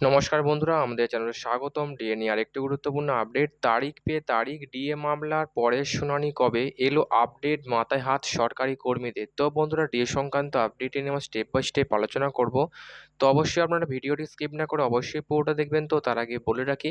নমস্কার বন্ধুরা, আমাদের চ্যানেলে স্বাগতম। ডিএ নিয়ে আরেকটি গুরুত্বপূর্ণ আপডেট। তারিখ পেয়ে তারিখ, ডিএ মামলার পরের শুনানি কবে? এলো আপডেট মাথায় হাত সরকারি কর্মীদের। তো বন্ধুরা, ডিএ সংক্রান্ত আপডেট নিয়ে আমরা স্টেপ বাই স্টেপ আলোচনা করব। তো অবশ্যই আপনারা ভিডিওটি স্কিপ না করে অবশ্যই পুরোটা দেখবেন। তো তার আগে বলে রাখি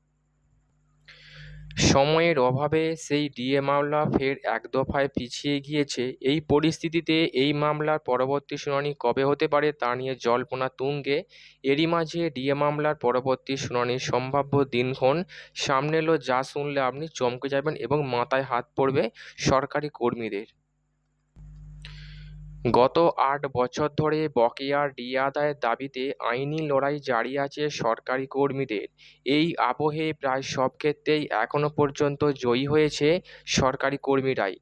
সময়ের অভাবে সেই ডিএ মামলা ফের এক দফায় পিছিয়ে গিয়েছে। এই পরিস্থিতিতে এই মামলার পরবর্তী শুনানি কবে হতে পারে তা নিয়ে জল্পনা তুঙ্গে। এরই মাঝে ডিএ মামলার পরবর্তী শুনানির সম্ভাব্য দিনক্ষণ সামনে এলো যা শুনলে আপনি চমকে যাবেন এবং মাথায় হাত পড়বে সরকারি কর্মীদের। গত আট বছর ধরে বকেয়া ডিএ আদায়ের দাবিতে আইনি লড়াই জারি আছে সরকারি কর্মীদের। এই আবহে প্রায় সব ক্ষেত্রেই এখনও পর্যন্ত জয়ী হয়েছে সরকারি কর্মীরাই।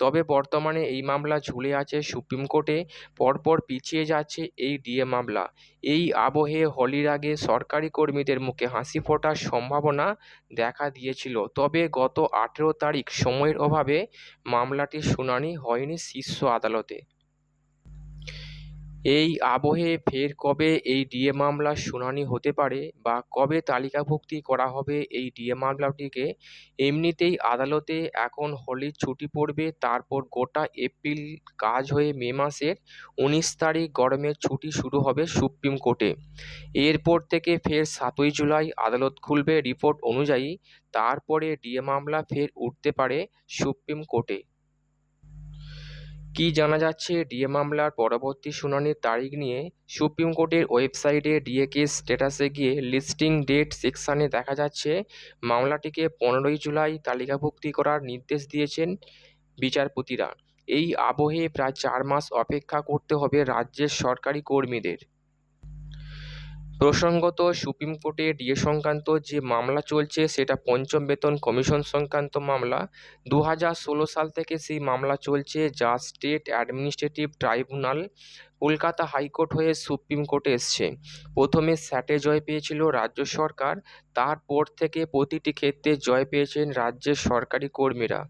তবে বর্তমানে এই মামলা ঝুলে আছে সুপ্রিম কোর্টে, পরপর পিছিয়ে যাচ্ছে এই ডিএ মামলা। এই আবহে হোলির আগে সরকারি কর্মীদের মুখে হাসি ফোটার সম্ভাবনা দেখা দিয়েছিল। তবে গত আঠেরো তারিখ সময়ের অভাবে মামলাটির শুনানি হয়নি শীর্ষ আদালতে। এই আবহে ফের কবে এই ডিএ মামলার শুনানি হতে পারে বা কবে তালিকাভুক্তি করা হবে এই ডিএ মামলাটিকে? এমনিতেই আদালতে এখন হোলির ছুটি পড়বে, তারপর গোটা এপ্রিল কাজ হয়ে মে মাসের উনিশ তারিখ গরমের ছুটি শুরু হবে সুপ্রিম কোর্টে। এরপর থেকে ফের সাতই জুলাই আদালত খুলবে রিপোর্ট অনুযায়ী, তারপরে ডিএ মামলা ফের উঠতে পারে সুপ্রিম কোর্টে। কি জানা যাচ্ছে? ডিএ মামলার পরবর্তী শুনানির তারিখ নিয়ে সুপ্রিম কোর্টের ওয়েবসাইটে ডিএ কেস স্ট্যাটাসে গিয়ে লিস্টিং ডেট সেকশানে দেখা যাচ্ছে। মামলাটিকে পনেরোই জুলাই তালিকাভুক্তি করার নির্দেশ দিয়েছেন বিচারপতিরা। এই আবহে প্রায় চার মাস অপেক্ষা করতে হবে রাজ্যের সরকারি কর্মীদের। প্রসঙ্গত, সুপ্রিম কোর্টে ডিএ সংক্রান্ত যে মামলা চলছে, সেটা পঞ্চম বেতন কমিশন সংক্রান্ত মামলা। দু হাজার ষোলো সাল থেকে সেই মামলা চলছে, যা state administrative tribunal, Kolkata high court হয়ে সুপ্রিম কোর্টে এসছে। প্রথমে স্যাটে জয় পেয়েছিল রাজ্য সরকার, তারপর থেকে প্রতিটি ক্ষেত্রে জয় পেয়েছেন রাজ্যের সরকারি কর্মীরা।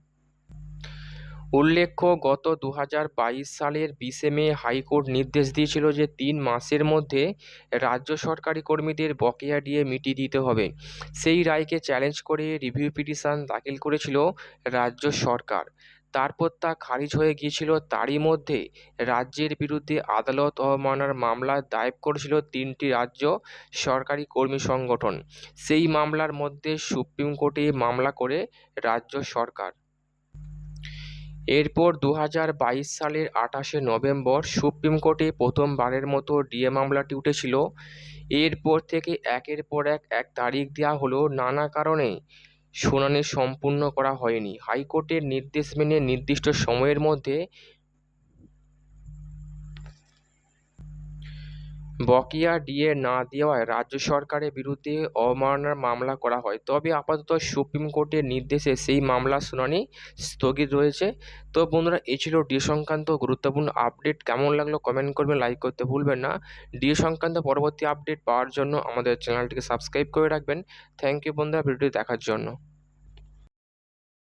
উল্লেখ্য, গত দু বাইশ সালের বিশে মে হাইকোর্ট নির্দেশ দিয়েছিল যে তিন মাসের মধ্যে রাজ্য সরকারি কর্মীদের বকেয়া দিয়ে মিটিয়ে দিতে হবে। সেই রায়কে চ্যালেঞ্জ করে রিভিউ পিটিশন দাখিল করেছিল রাজ্য সরকার। তারপর তা খারিজ হয়ে গিয়েছিল। তারই মধ্যে রাজ্যের বিরুদ্ধে আদালত অবমাননার মামলা দায়ের করেছিল তিনটি রাজ্য সরকারি কর্মী সংগঠন। সেই মামলার মধ্যে সুপ্রিম কোর্টে মামলা করে রাজ্য সরকার। এরপর দু বাইশ সালের আঠাশে নভেম্বর সুপ্রিম কোর্টে প্রথমবারের মতো ডিএ মামলাটি উঠেছিল। এরপর থেকে একের পর এক এক তারিখ দেওয়া হলো নানা কারণে। শুনানি সম্পূর্ণ করা হয়নি। হাইকোর্টের নির্দেশ মেনে নির্দিষ্ট সময়ের মধ্যে বকেয়া ডিএ না দেওয়ায় রাজ্য সরকারের বিরুদ্ধে অবমাননার মামলা করা হয়। তবে আপাতত সুপ্রিম কোর্টের নির্দেশে সেই মামলার শুনানি স্থগিত রয়েছে। তো বন্ধুরা এই ছিল ডিএ সংক্রান্ত গুরুত্বপূর্ণ আপডেট। কেমন লাগল কমেন্ট করবেন, লাইক করতে ভুলবেন না। ডিএ সংক্রান্ত পরবর্তী আপডেট পাওয়ার জন্য আমাদের চ্যানেলটিকে সাবস্ক্রাইব করে রাখবেন। থ্যাংক ইউ বন্ধুরা, ভিডিওটি দেখার জন্য।